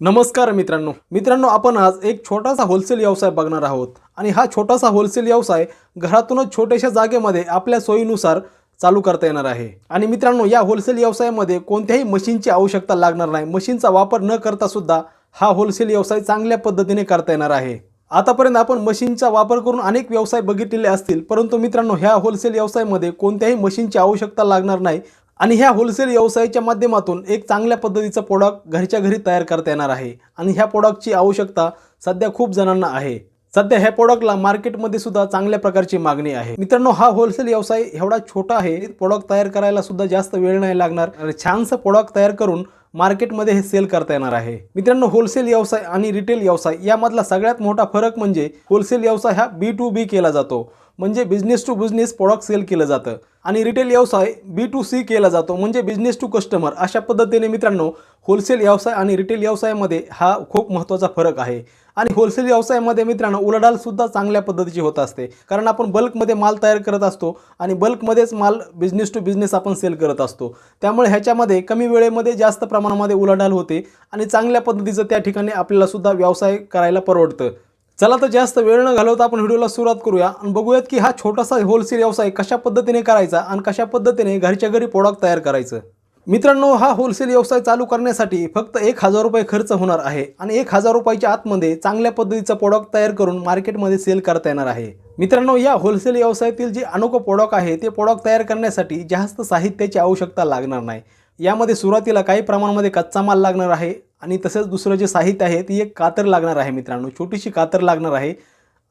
नमस्कार मित्रांनो. मित्रांनो आपण आज एक छोटासा होलसेल व्यवसाय बघणार आहोत. आणि हा छोटासा होलसेल व्यवसाय घरातूनच छोट्याशा जागेमध्ये आपल्या सोयीनुसार चालू करता येणार आहे. आणि मित्रांनो या होलसेल व्यवसायामध्ये कोणत्याही मशीनची आवश्यकता लागणार नाही. मशीनचा वापर न करता सुद्धा हा होलसेल व्यवसाय चांगल्या पद्धतीने करता येणार आहे. आतापर्यंत आपण मशीनचा वापर करून अनेक व्यवसाय बघितलेले असतील परंतु मित्रांनो ह्या होलसेल व्यवसायामध्ये कोणत्याही मशीनची आवश्यकता लागणार नाही. आणि ह्या होलसेल व्यवसायाच्या माध्यमातून एक चांगल्या पद्धतीचं प्रोडक्ट घरच्या घरी तयार करता येणार आहे. आणि ह्या प्रोडक्टची आवश्यकता सध्या खूप जणांना आहे. सध्या ह्या प्रोडक्टला मार्केटमध्ये सुद्धा चांगल्या प्रकारची मागणी आहे. मित्रांनो हा होलसेल व्यवसाय एवढा छोटा आहे प्रोडक्ट तयार करायला सुद्धा जास्त वेळ नाही लागणार. आणि छानसं प्रोडक्ट तयार करून मार्केटमध्ये हे सेल करता येणार आहे. मित्रांनो होलसेल व्यवसाय आणि रिटेल व्यवसाय यामधला सगळ्यात मोठा फरक म्हणजे होलसेल व्यवसाय हा बी टू बी केला जातो. म्हणजे business to business product sale केलं जातं. आणि रिटेल व्यवसाय बी टू सी केला जातो म्हणजे बिझनेस टू कस्टमर अशा पद्धतीने मित्रांनो होलसेल व्यवसाय आणि रिटेल व्यवसायामध्ये हा खूप महत्त्वाचा फरक आहे. आणि होलसेल व्यवसायामध्ये मित्रांनो उलाढाल सुद्धा चांगल्या पद्धतीची होत असते. कारण आपण बल्कमध्ये माल तयार करत असतो आणि बल्कमध्येच माल बिझनेस टू बिझनेस आपण सेल करत असतो. त्यामुळे ह्याच्यामध्ये कमी वेळेमध्ये जास्त प्रमाणामध्ये उलाढाल होते आणि चांगल्या पद्धतीचं त्या ठिकाणी आपल्याला सुद्धा व्यवसाय करायला परवडतं. चला तर जास्त वेळ न घालवता आपण व्हिडिओला सुरुवात करूया आणि बघूयात की हा छोटासा होलसेल व्यवसाय कशा पद्धतीने करायचा आणि कशा पद्धतीने घरच्या घरी प्रोडक्ट तयार करायचं. मित्रांनो हा होलसेल व्यवसाय चालू करण्यासाठी फक्त एक हजार रुपये खर्च होणार आहे आणि एक हजार रुपयाच्या आतमध्ये चांगल्या पद्धतीचं प्रोडक्ट तयार करून मार्केटमध्ये सेल करता येणार आहे. मित्रांनो या होलसेल व्यवसायातील जे अनोखं प्रोडक्ट आहे ते प्रोडक्ट तयार करण्यासाठी जास्त साहित्याची आवश्यकता लागणार नाही. यामध्ये सुरुवातीला काही प्रमाणामध्ये कच्चा माल लागणार आहे आणि तसंच दुसरं जे साहित्य आहे ती एक कातर लागणार आहे मित्रांनो. छोटीशी कातर लागणार आहे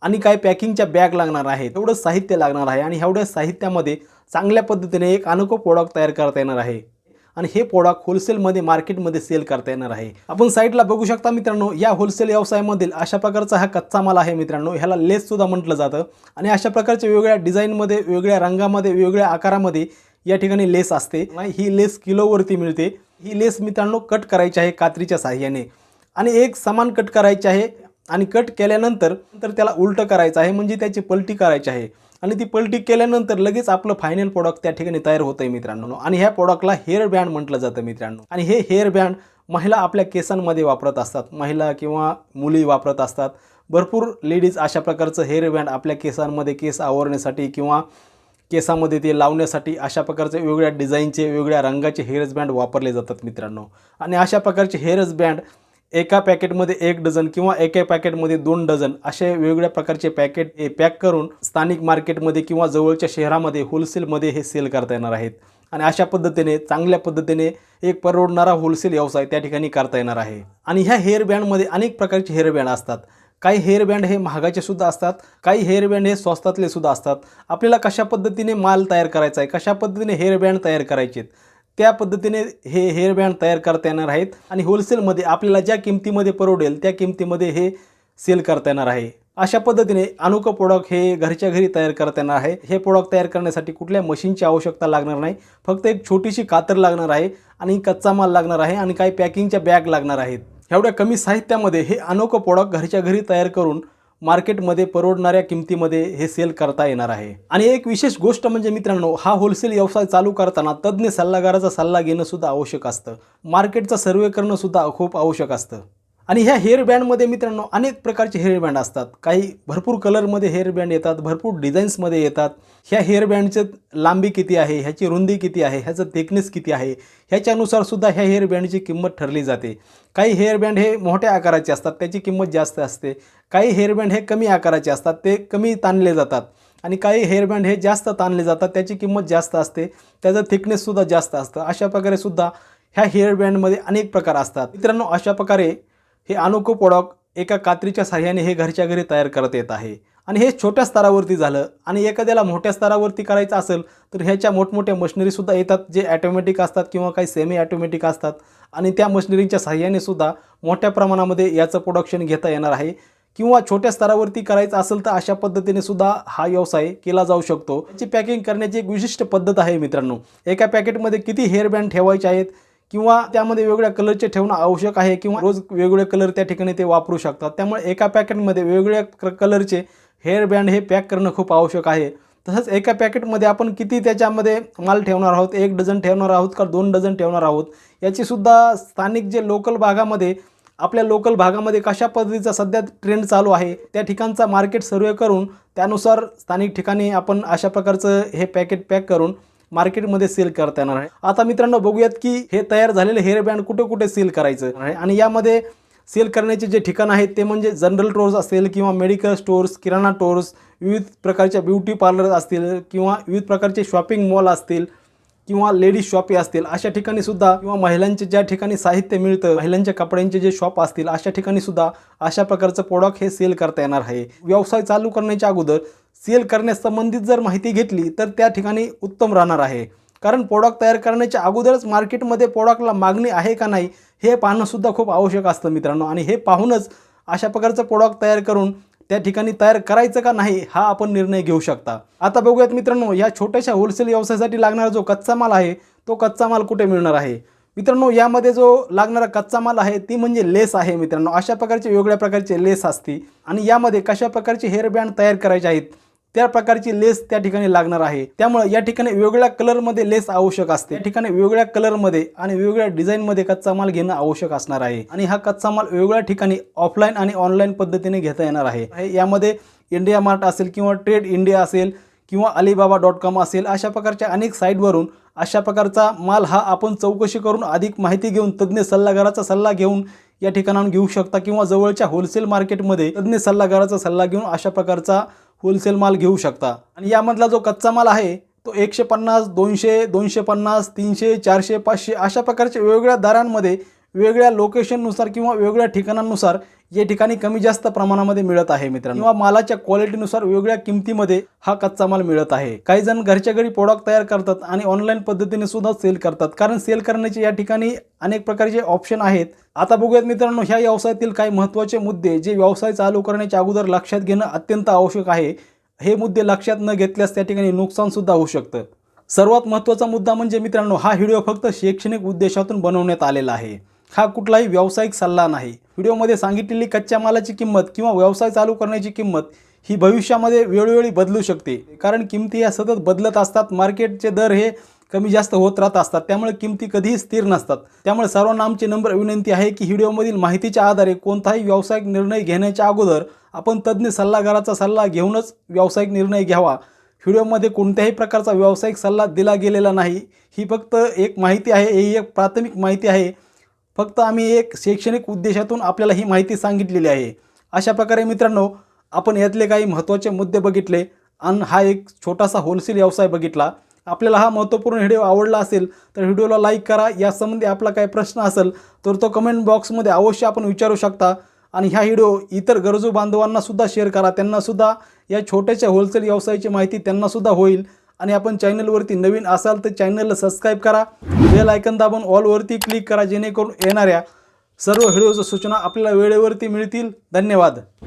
आणि काय पॅकिंगच्या बॅग लागणार आहे एवढं साहित्य लागणार आहे आणि एवढ्या साहित्यामध्ये चांगल्या पद्धतीने एक अनोखं प्रोडक्ट तयार करता येणार आहे. आणि हे प्रोडक्ट होलसेलमध्ये मार्केटमध्ये सेल करता येणार आहे. आपण साईडला बघू शकता मित्रांनो या होलसेल व्यवसायामधील अशा प्रकारचा हा कच्चा माल आहे मित्रांनो. ह्याला लेससुद्धा म्हटलं जातं. आणि अशा प्रकारच्या वेगळ्या डिझाईनमध्ये वेगळ्या रंगामध्ये वेगवेगळ्या आकारामध्ये या ठिकाणी लेस असते ही लेस किलोवरती मिळते. ही लेस मित्रांनो कट करायची आहे कात्रीच्या साह्याने. आणि एक समान कट करायची आहे आणि कट केल्यानंतर नंतर त्याला उलटं करायचं आहे म्हणजे त्याची पलटी करायची आहे. आणि ती पलटी केल्यानंतर लगेच आपलं फायनल प्रोडक्ट त्या ठिकाणी तयार होतं आहे मित्रांनो. आणि ह्या प्रोडक्टला हेअर बँड म्हटलं जातं मित्रांनो. आणि हे हेअर बँड महिला आपल्या केसांमध्ये वापरत असतात. महिला किंवा मुली वापरत असतात. भरपूर लेडीज अशा प्रकारचं हेअर बँड आपल्या केसांमध्ये केस आवरण्यासाठी किंवा केसामध्ये ते लावण्यासाठी अशा प्रकारचे वेगवेगळ्या डिझाईनचे वेगवेगळ्या रंगाचे हेअर्स बँड वापरले जातात मित्रांनो. आणि अशा प्रकारचे हेअर्स बँड एका पॅकेटमध्ये एक डझन किंवा एका पॅकेटमध्ये दोन डझन असे वेगवेगळ्या प्रकारचे पॅकेट हे पॅक करून स्थानिक मार्केटमध्ये किंवा जवळच्या शहरामध्ये होलसेलमध्ये हे सेल करता येणार आहेत. आणि अशा पद्धतीने चांगल्या पद्धतीने एक परवडणारा होलसेल व्यवसाय त्या ठिकाणी करता येणार आहे. आणि ह्या हेअर बँडमध्ये अनेक प्रकारचे हेअर बँड असतात. काही हेअर बँड हे महागाचे सुद्धा असतात काही हेअर बँड हे स्वस्तातले सुद्धा असतात. आपल्याला कशा पद्धतीने माल तयार करायचा आहे कशा पद्धतीने हेअर बँड तयार करायचे आहेत त्या पद्धतीने हे हेअर बँड तयार करता येणार आहेत आणि होलसेलमध्ये आपल्याला ज्या किमतीमध्ये परवडेल त्या किमतीमध्ये हे सेल करता येणार आहे. अशा पद्धतीने अनोखं प्रोडक्ट हे घरच्या घरी तयार करता येणार आहे. हे प्रोडक्ट तयार करण्यासाठी कुठल्या मशीनची आवश्यकता लागणार नाही. फक्त एक छोटीशी कातर लागणार आहे आणि कच्चा माल लागणार आहे आणि काही पॅकिंगच्या बॅग लागणार आहेत. एवढ्या कमी साहित्यामध्ये हे अनोखं प्रोडक्ट घरच्या घरी तयार करून मार्केटमध्ये परवडणाऱ्या किमतीमध्ये हे सेल करता येणार आहे. आणि एक विशेष गोष्ट म्हणजे मित्रांनो हा होलसेल व्यवसाय चालू करताना तज्ज्ञ सल्लागाराचा सल्ला घेणं सुद्धा आवश्यक असतं. मार्केटचा सर्वे करणं सुद्धा खूप आवश्यक असतं. आणि ह्या हेअर बँडमध्ये मित्रांनो अनेक प्रकारचे हेअर बँड असतात. काही भरपूर कलरमध्ये हेअर बँड येतात भरपूर डिझाईन्समध्ये येतात. ह्या हेअर बँडचं लांबी किती आहे? ह्याची रुंदी किती आहे? ह्याचं थिकनेस किती आहे? ह्याच्यानुसार सुद्धा ह्या हेअर बँडची किंमत ठरली जाते. काही हेअर बँड हे मोठ्या आकाराचे असतात त्याची किंमत जास्त असते. काही हेअर बँड हे कमी आकाराचे असतात ते कमी ताणले जातात. आणि काही हेअर बँड हे जास्त ताणले जातात त्याची किंमत जास्त असते. त्याचं थिकनेससुद्धा जास्त असतं. अशा प्रकारे सुद्धा ह्या हेअर बँडमध्ये अनेक प्रकार असतात. मित्रांनो अशा प्रकारे हे अनोखं पोडॉक एका कात्रीच्या साह्याने हे घरच्या घरी तयार करत येत आहे. आणि हे छोट्या स्तरावरती झालं आणि एखाद्याला मोठ्या स्तरावरती करायचं असेल तर ह्याच्या मोठमोठ्या मशिनरीसुद्धा येतात जे ॲटोमॅटिक असतात किंवा काही सेमी ॲटोमॅटिक असतात. आणि त्या मशिनरींच्या साह्याने सुद्धा मोठ्या प्रमाणामध्ये याचं प्रोडक्शन घेता येणार आहे. किंवा छोट्या स्तरावरती करायचं असेल तर अशा पद्धतीने सुद्धा हा व्यवसाय केला जाऊ शकतो. याची पॅकिंग करण्याची एक विशिष्ट पद्धत आहे मित्रांनो. एका पॅकेटमध्ये किती हेअरबँड ठेवायचे आहेत? किंवा त्यामध्ये वेगवेगळ्या कलरचे ठेवणं आवश्यक आहे किंवा रोज वेगवेगळे कलर त्या ठिकाणी ते वापरू शकतात. त्यामुळे एका पॅकेटमध्ये वेगवेगळ्या कलरचे हेअर बँड हे पॅक करणं खूप आवश्यक आहे. तसंच एका पॅकेटमध्ये आपण किती त्याच्यामध्ये माल ठेवणार आहोत एक डझन ठेवणार आहोत का दोन डझन ठेवणार आहोत याचीसुद्धा स्थानिक जे लोकल भागामध्ये आपल्या लोकल भागामध्ये कशा पद्धतीचा सध्या ट्रेंड चालू आहे त्या ठिकाणचा मार्केट सर्वे करून त्यानुसार स्थानिक ठिकाणी आपण अशा प्रकारचं हे पॅकेट पॅक करून मार्केटमध्ये सेल करता येणार आहे. आता मित्रांनो बघूयात की हे तयार झालेले हेअर बँड कुठे कुठे सेल करायचं आहे आणि यामध्ये सेल करण्याचे जे ठिकाण आहेत ते म्हणजे जनरल स्टोअर्स असेल किंवा मेडिकल स्टोर्स किराणा स्टोअर्स विविध प्रकारच्या ब्युटी पार्लर असतील किंवा विविध प्रकारचे शॉपिंग मॉल असतील किंवा लेडीज शॉपी असतील अशा ठिकाणी सुद्धा किंवा महिलांचे ज्या ठिकाणी साहित्य मिळतं महिलांच्या कपड्यांचे जे शॉप असतील अशा ठिकाणी सुद्धा अशा प्रकारचं प्रोडक्ट हे सेल करता येणार आहे. व्यवसाय चालू करण्याच्या अगोदर सेल करण्यासंबंधित जर माहिती घेतली तर त्या ठिकाणी उत्तम राहणार आहे. कारण प्रोडक्ट तयार करण्याच्या अगोदरच मार्केटमध्ये प्रोडक्टला मागणी आहे का नाही हे पाहणंसुद्धा खूप आवश्यक असतं मित्रांनो. आणि हे पाहूनच अशा प्रकारचं प्रोडक्ट तयार करून त्या ठिकाणी तयार करायचं का नाही हा आपण निर्णय घेऊ शकता. आता बघूयात मित्रांनो या छोट्याशा होलसेल व्यवसायासाठी लागणारा जो कच्चा माल आहे तो कच्चा माल कुठे मिळणार आहे? मित्रांनो यामध्ये जो लागणारा कच्चा माल आहे ती म्हणजे लेस आहे मित्रांनो. अशा प्रकारचे वेगवेगळ्या प्रकारचे लेस असते आणि यामध्ये कशा प्रकारचे हेअर बँड तयार करायचे आहेत त्या प्रकारची लेस त्या ठिकाणी लागणार आहे. त्यामुळे या ठिकाणी वेगवेगळ्या कलरमध्ये लेस आवश्यक असते. या ठिकाणी वेगवेगळ्या कलरमध्ये आणि वेगवेगळ्या डिझाईनमध्ये कच्चा माल घेणं आवश्यक असणार आहे. आणि हा कच्चा माल वेगवेगळ्या ठिकाणी ऑफलाईन आणि ऑनलाईन पद्धतीने घेता येणार आहे. यामध्ये इंडिया मार्ट असेल किंवा ट्रेड इंडिया असेल किंवा अलिबाबा डॉट कॉम असेल अशा प्रकारच्या अनेक साईटवरून अशा प्रकारचा माल हा आपण चौकशी करून अधिक माहिती घेऊन तज्ज्ञ सल्लागाराचा सल्ला घेऊन या ठिकाणाहून घेऊ शकता किंवा जवळच्या होलसेल मार्केटमध्ये तज्ज्ञ सल्लागाराचा सल्ला घेऊन अशा प्रकारचा होलसेल माल घेऊ शकता. आणि यामधला जो कच्चा माल आहे तो एकशे पन्नास दोनशे दोनशे पन्नास तीनशे चारशे पाचशे अशा प्रकारच्या वेगवेगळ्या दरांमध्ये वेगळ्या लोकेशननुसार किंवा वेगळ्या ठिकाणांनुसार या ठिकाणी कमी जास्त प्रमाणामध्ये मिळत आहे मित्रांनो. किंवा मालाच्या क्वालिटीनुसार वेगळ्या किमतीमध्ये हा कच्चा माल मिळत आहे. काही जण घरच्या घरी प्रोडक्ट तयार करतात आणि ऑनलाईन पद्धतीने सुद्धा सेल करतात. कारण सेल करण्याचे या ठिकाणी अनेक प्रकारचे ऑप्शन आहेत. आता बघूयात मित्रांनो ह्या व्यवसायातील काही महत्त्वाचे मुद्दे जे व्यवसाय चालू करण्याच्या अगोदर लक्षात घेणं अत्यंत आवश्यक आहे. हे मुद्दे लक्षात न घेतल्यास त्या ठिकाणी नुकसानसुद्धा होऊ शकतं. सर्वात महत्त्वाचा मुद्दा म्हणजे मित्रांनो हा व्हिडिओ फक्त शैक्षणिक उद्देशातून बनवण्यात आलेला आहे. हा कुठलाही व्यावसायिक सल्ला नाही. व्हिडिओमध्ये सांगितलेली कच्च्या मालाची किंमत किंवा व्यवसाय चालू करण्याची किंमत ही भविष्यामध्ये वेळोवेळी बदलू शकते. कारण किमती ह्या सतत बदलत असतात. मार्केटचे दर हे कमी जास्त होत राहत असतात. त्यामुळे किमती कधीही स्थिर नसतात. त्यामुळे सर्वांना आमची नंबर विनंती आहे की व्हिडिओमधील माहितीच्या आधारे कोणताही व्यावसायिक निर्णय घेण्याच्या अगोदर आपण तज्ज्ञ सल्लागाराचा सल्ला घेऊनच व्यावसायिक निर्णय घ्यावा. व्हिडिओमध्ये कोणत्याही प्रकारचा व्यावसायिक सल्ला दिला गेलेला नाही. ही फक्त एक माहिती आहे. ही एक प्राथमिक माहिती आहे. फक्त आम्ही एक शैक्षणिक उद्देशातून आपल्याला ही माहिती सांगितलेली आहे. अशा प्रकारे मित्रांनो आपण यातले काही महत्त्वाचे मुद्दे बघितले आणि हा एक छोटासा होलसेल व्यवसाय बघितला. आपल्याला हा महत्त्वपूर्ण व्हिडिओ आवडला असेल तर व्हिडिओला लाईक करा. यासंबंधी आपला काही प्रश्न असेल तर तो कमेंट बॉक्समध्ये अवश्य आपण विचारू शकता. आणि ह्या व्हिडिओ इतर गरजू बांधवांनासुद्धा शेअर करा. त्यांनासुद्धा या छोट्याशा होलसेल व्यवसायाची माहिती त्यांनासुद्धा होईल. आणि आपण चॅनलवरती नवीन असाल तर चॅनलला सबस्क्राईब करा. बेल आयकन दाबून ऑलवरती क्लिक करा जेणेकरून येणाऱ्या सर्व व्हिडिओच्या सूचना आपल्याला वेळेवरती मिळतील. धन्यवाद.